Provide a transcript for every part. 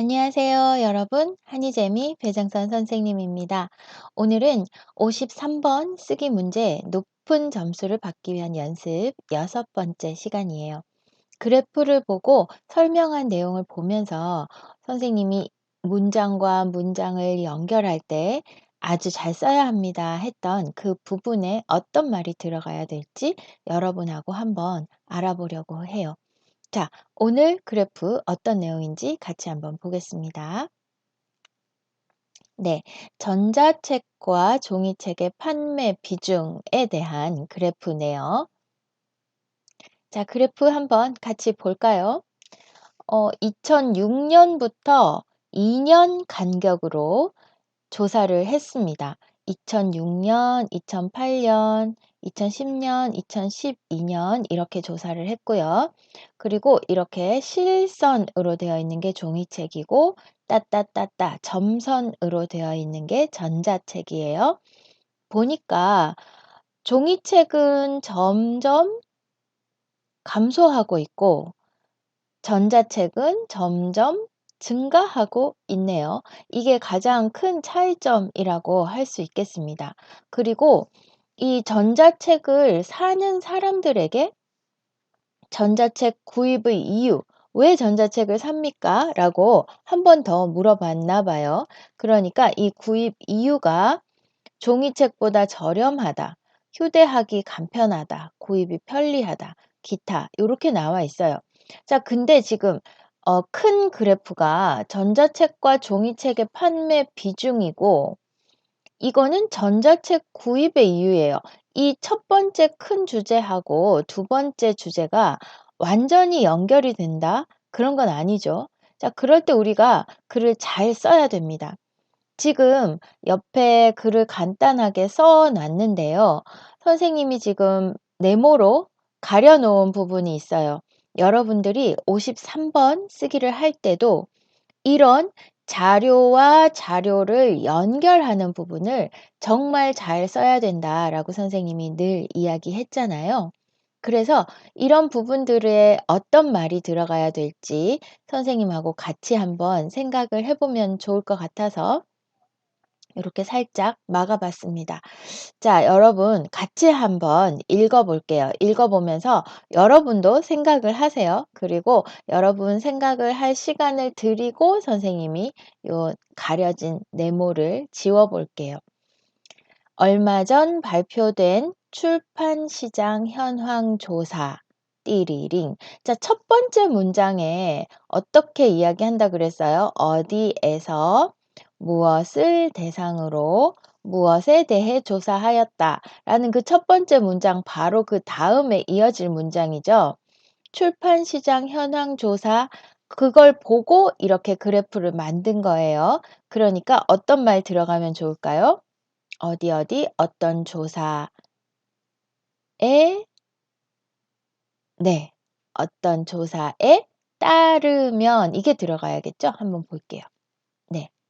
안녕하세요, 여러분. 한희재미 배정선 선생님입니다. 오늘은 53번 쓰기 문제 높은 점수를 받기 위한 연습 여섯 번째 시간이에요. 그래프를 보고 설명한 내용을 보면서 선생님이 문장과 문장을 연결할 때 아주 잘 써야 합니다 했던 그 부분에 어떤 말이 들어가야 될지 여러분하고 한번 알아보려고 해요. 자, 오늘 그래프 어떤 내용인지 같이 한번 보겠습니다. 네, 전자책과 종이책의 판매 비중에 대한 그래프네요. 자, 그래프 한번 같이 볼까요? 어, 2006년부터 2년 간격으로 조사를 했습니다. 2006년, 2008년, 2010년, 2012년 이렇게 조사를 했고요. 그리고 이렇게 실선으로 되어 있는 게 종이책이고 따따따따 점선으로 되어 있는 게 전자책이에요. 보니까 종이책은 점점 감소하고 있고 전자책은 점점 증가하고 있네요. 이게 가장 큰 차이점이라고 할 수 있겠습니다. 그리고 이 전자책을 사는 사람들에게 전자책 구입의 이유, 왜 전자책을 삽니까? 라고 한 번 더 물어봤나 봐요. 그러니까 이 구입 이유가 종이책보다 저렴하다, 휴대하기 간편하다, 구입이 편리하다, 기타, 이렇게 나와 있어요. 자, 근데 지금 어, 큰 그래프가 전자책과 종이책의 판매 비중이고, 이거는 전자책 구입의 이유예요. 이 첫 번째 큰 주제하고 두 번째 주제가 완전히 연결이 된다? 그런 건 아니죠. 자, 그럴 때 우리가 글을 잘 써야 됩니다. 지금 옆에 글을 간단하게 써 놨는데요. 선생님이 지금 네모로 가려놓은 부분이 있어요. 여러분들이 53번 쓰기를 할 때도 이런 자료와 자료를 연결하는 부분을 정말 잘 써야 된다라고 선생님이 늘 이야기했잖아요. 그래서 이런 부분들에 어떤 말이 들어가야 될지 선생님하고 같이 한번 생각을 해보면 좋을 것 같아서 이렇게 살짝 막아봤습니다. 자, 여러분 같이 한번 읽어볼게요. 읽어보면서 여러분도 생각을 하세요. 그리고 여러분 생각을 할 시간을 드리고 선생님이 요 가려진 네모를 지워볼게요. 얼마 전 발표된 출판시장 현황 조사 띠리링. 자, 첫 번째 문장에 어떻게 이야기한다 그랬어요? 어디에서 무엇을 대상으로 무엇에 대해 조사하였다 라는 그 첫 번째 문장 바로 그 다음에 이어질 문장이죠. 출판 시장 현황 조사 그걸 보고 이렇게 그래프를 만든 거예요. 그러니까 어떤 말 들어가면 좋을까요? 어디 어디 어떤 조사에 네 어떤 조사에 따르면 이게 들어가야겠죠? 한번 볼게요.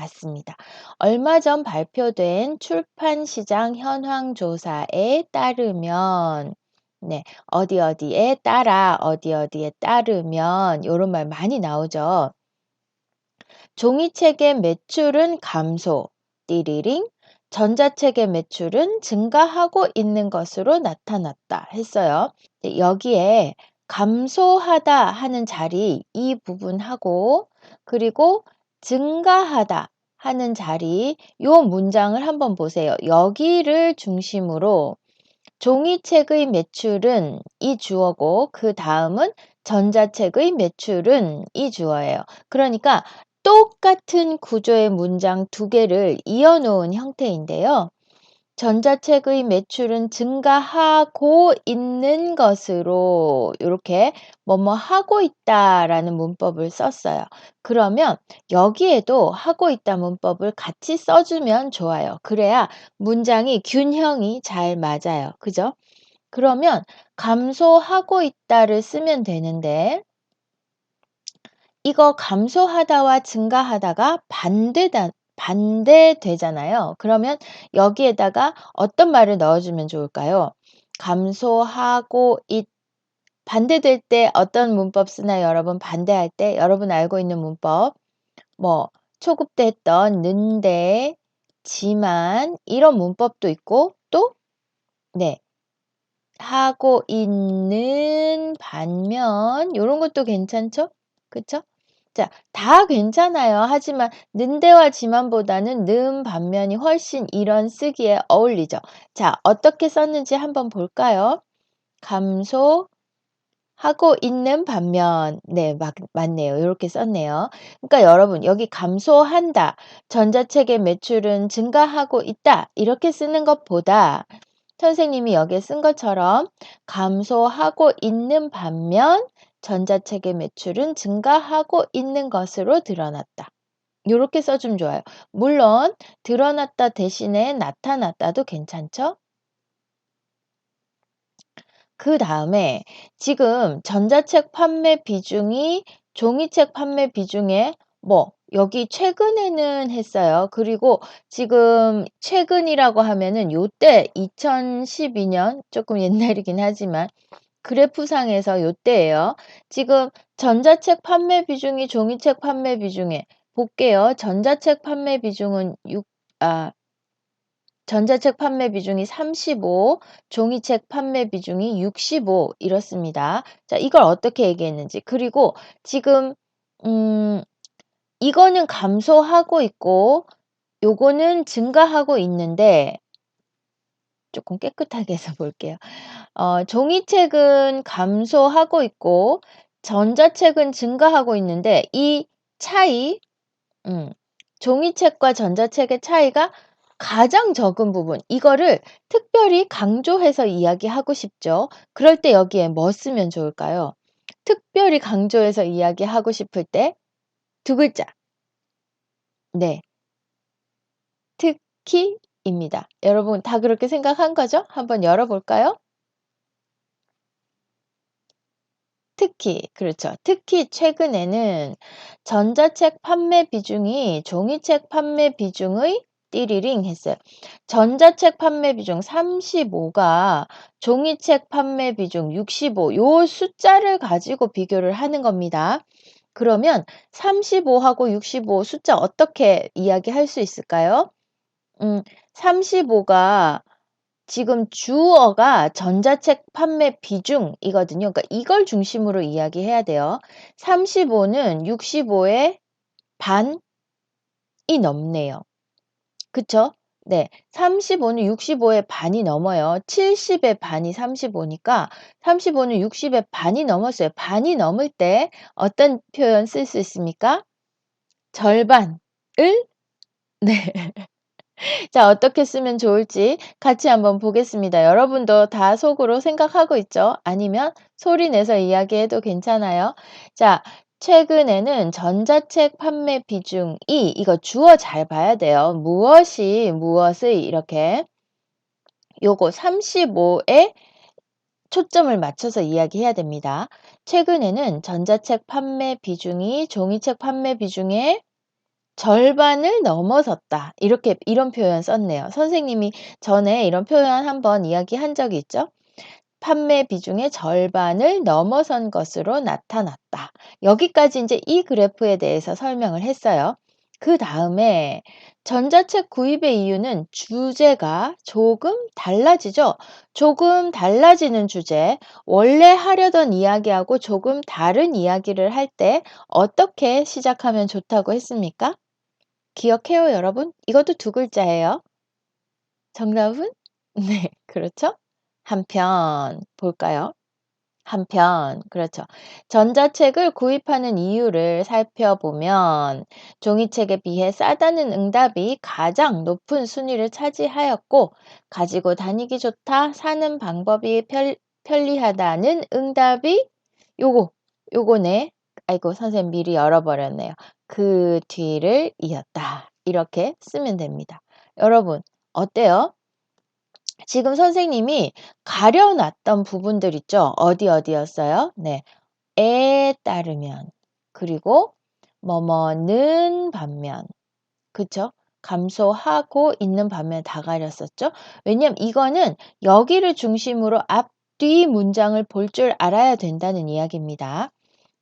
네. 맞습니다. 얼마 전 발표된 출판 시장 현황 조사에 따르면 네, 어디 어디에 따라 어디 어디에 따르면 이런 말 많이 나오죠. 종이책의 매출은 감소, 띠리링, 전자책의 매출은 증가하고 있는 것으로 나타났다 했어요. 여기에 감소하다 하는 자리 이 부분하고 그리고 증가하다 하는 자리 요 문장을 한번 보세요. 여기를 중심으로 종이책의 매출은 이 주어고 그 다음은 전자책의 매출은 이 주어예요. 그러니까 똑같은 구조의 문장 두 개를 이어놓은 형태인데요. 전자책의 매출은 증가하고 있는 것으로 이렇게 뭐뭐 하고 있다라는 문법을 썼어요. 그러면 여기에도 하고 있다 문법을 같이 써주면 좋아요. 그래야 문장이 균형이 잘 맞아요. 그죠? 그러면 감소하고 있다를 쓰면 되는데 이거 감소하다와 증가하다가 반대다, 반대되잖아요. 그러면 여기에다가 어떤 말을 넣어주면 좋을까요? 감소하고 있 반대될 때 어떤 문법 쓰나요, 여러분? 반대할 때 여러분 알고 있는 문법 뭐 초급 때 했던 는데, 지만 이런 문법도 있고 또 네. 하고 있는 반면 요런 것도 괜찮죠? 그쵸? 자, 다 괜찮아요. 하지만 는데와 지만보다는 는 반면이 훨씬 이런 쓰기에 어울리죠. 자, 어떻게 썼는지 한번 볼까요? 감소 하고 있는 반면 네, 맞, 맞네요. 이렇게 썼네요. 그러니까 여러분 여기 감소한다. 전자책의 매출은 증가하고 있다. 이렇게 쓰는 것보다 선생님이 여기에 쓴 것처럼 감소하고 있는 반면 전자책의 매출은 증가하고 있는 것으로 드러났다. 이렇게 써주면 좋아요. 물론 드러났다 대신에 나타났다도 괜찮죠? 그 다음에 지금 전자책 판매 비중이 종이책 판매 비중에 뭐 여기 최근에는 했어요. 그리고 지금 최근이라고 하면은 요때 2012년 조금 옛날이긴 하지만 그래프상에서 요때예요. 지금 전자책 판매 비중이 종이책 판매 비중에 볼게요. 전자책 판매 비중은 6, 아, 전자책 판매 비중이 35, 종이책 판매 비중이 65 이렇습니다. 자, 이걸 어떻게 얘기했는지. 그리고 지금 음 이거는 감소하고 있고 요거는 증가하고 있는데 조금 깨끗하게 해서 볼게요. 어, 종이책은 감소하고 있고 전자책은 증가하고 있는데 이 차이 음, 종이책과 전자책의 차이가 가장 적은 부분, 이거를 특별히 강조해서 이야기하고 싶죠. 그럴 때 여기에 뭐 쓰면 좋을까요? 특별히 강조해서 이야기하고 싶을 때 두 글자. 네. 특히입니다. 여러분 다 그렇게 생각한 거죠? 한번 열어볼까요? 특히, 그렇죠. 특히 최근에는 전자책 판매 비중이 종이책 판매 비중의 띠리링 했어요. 전자책 판매 비중 35가 종이책 판매 비중 65, 요 숫자를 가지고 비교를 하는 겁니다. 그러면 35하고 65 숫자 어떻게 이야기할 수 있을까요? 음, 35가 지금 주어가 전자책 판매 비중이거든요. 그러니까 이걸 중심으로 이야기해야 돼요. 35는 65의 반이 넘네요. 그쵸? 네. 35는 65의 반이 넘어요. 70의 반이 35니까 35는 60의 반이 넘었어요. 반이 넘을 때 어떤 표현 쓸 수 있습니까? 절반을 네. 자, 어떻게 쓰면 좋을지 같이 한번 보겠습니다. 여러분도 다 속으로 생각하고 있죠? 아니면 소리 내서 이야기해도 괜찮아요. 자, 최근에는 전자책 판매 비중이 이거 주어 잘 봐야 돼요. 무엇이 무엇의 이렇게 요거 35에 초점을 맞춰서 이야기해야 됩니다. 최근에는 전자책 판매 비중이 종이책 판매 비중에 절반을 넘어섰다. 이렇게 이런 표현 썼네요. 선생님이 전에 이런 표현 한번 이야기한 적이 있죠. 판매 비중의 절반을 넘어선 것으로 나타났다. 여기까지 이제 이 그래프에 대해서 설명을 했어요. 그 다음에 전자책 구입의 이유는 주제가 조금 달라지죠. 조금 달라지는 주제. 원래 하려던 이야기하고 조금 다른 이야기를 할 때 어떻게 시작하면 좋다고 했습니까? 기억해요, 여러분? 이것도 두 글자예요. 정답은? 네, 그렇죠? 한편 볼까요? 한편, 그렇죠. 전자책을 구입하는 이유를 살펴보면 종이책에 비해 싸다는 응답이 가장 높은 순위를 차지하였고 가지고 다니기 좋다, 사는 방법이 편, 편리하다는 응답이 요거, 요거네. 아이고, 선생님 미리 열어버렸네요. 그 뒤를 이었다. 이렇게 쓰면 됩니다. 여러분, 어때요? 지금 선생님이 가려놨던 부분들 있죠? 어디 어디였어요? 네. 에 따르면 그리고 뭐뭐는 반면 그쵸? 감소하고 있는 반면 다 가렸었죠? 왜냐면 이거는 여기를 중심으로 앞뒤 문장을 볼 줄 알아야 된다는 이야기입니다.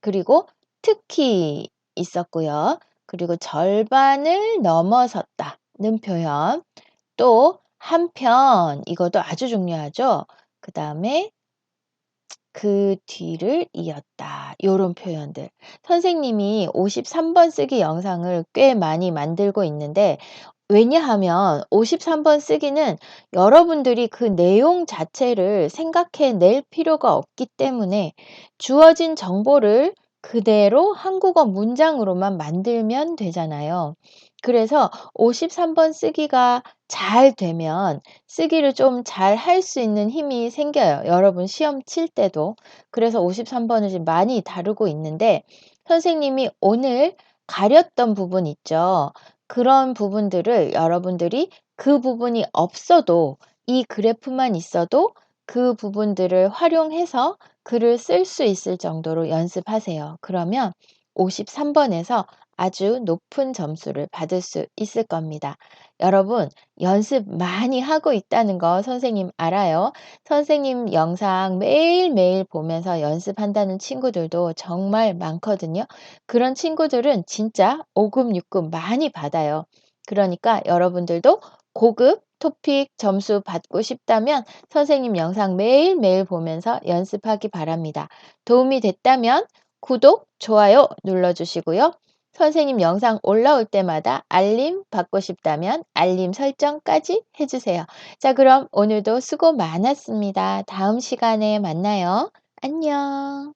그리고 특히 있었고요. 그리고 절반을 넘어섰다는 표현. 또 한편 이것도 아주 중요하죠. 그 다음에 그 뒤를 이었다. 요런 표현들. 선생님이 53번 쓰기 영상을 꽤 많이 만들고 있는데 왜냐하면 53번 쓰기는 여러분들이 그 내용 자체를 생각해 낼 필요가 없기 때문에 주어진 정보를 그대로 한국어 문장으로만 만들면 되잖아요. 그래서 53번 쓰기가 잘 되면 쓰기를 좀 잘 할 수 있는 힘이 생겨요. 여러분 시험 칠 때도. 그래서 53 번을 지금 많이 다루고 있는데 선생님이 오늘 가렸던 부분 있죠. 그런 부분들을 여러분들이 그 부분이 없어도 이 그래프만 있어도 그 부분들을 활용해서 글을 쓸 수 있을 정도로 연습하세요. 그러면 53 번에서 아주 높은 점수를 받을 수 있을 겁니다. 여러분, 연습 많이 하고 있다는 거 선생님 알아요. 선생님 영상 매일매일 보면서 연습한다는 친구들도 정말 많거든요. 그런 친구들은 진짜 5급, 6급 많이 받아요. 그러니까 여러분들도 고급 토픽 점수 받고 싶다면 선생님 영상 매일매일 보면서 연습하기 바랍니다. 도움이 됐다면 구독, 좋아요 눌러주시고요. 선생님 영상 올라올 때마다 알림 받고 싶다면 알림 설정까지 해주세요. 자, 그럼 오늘도 수고 많았습니다. 다음 시간에 만나요. 안녕.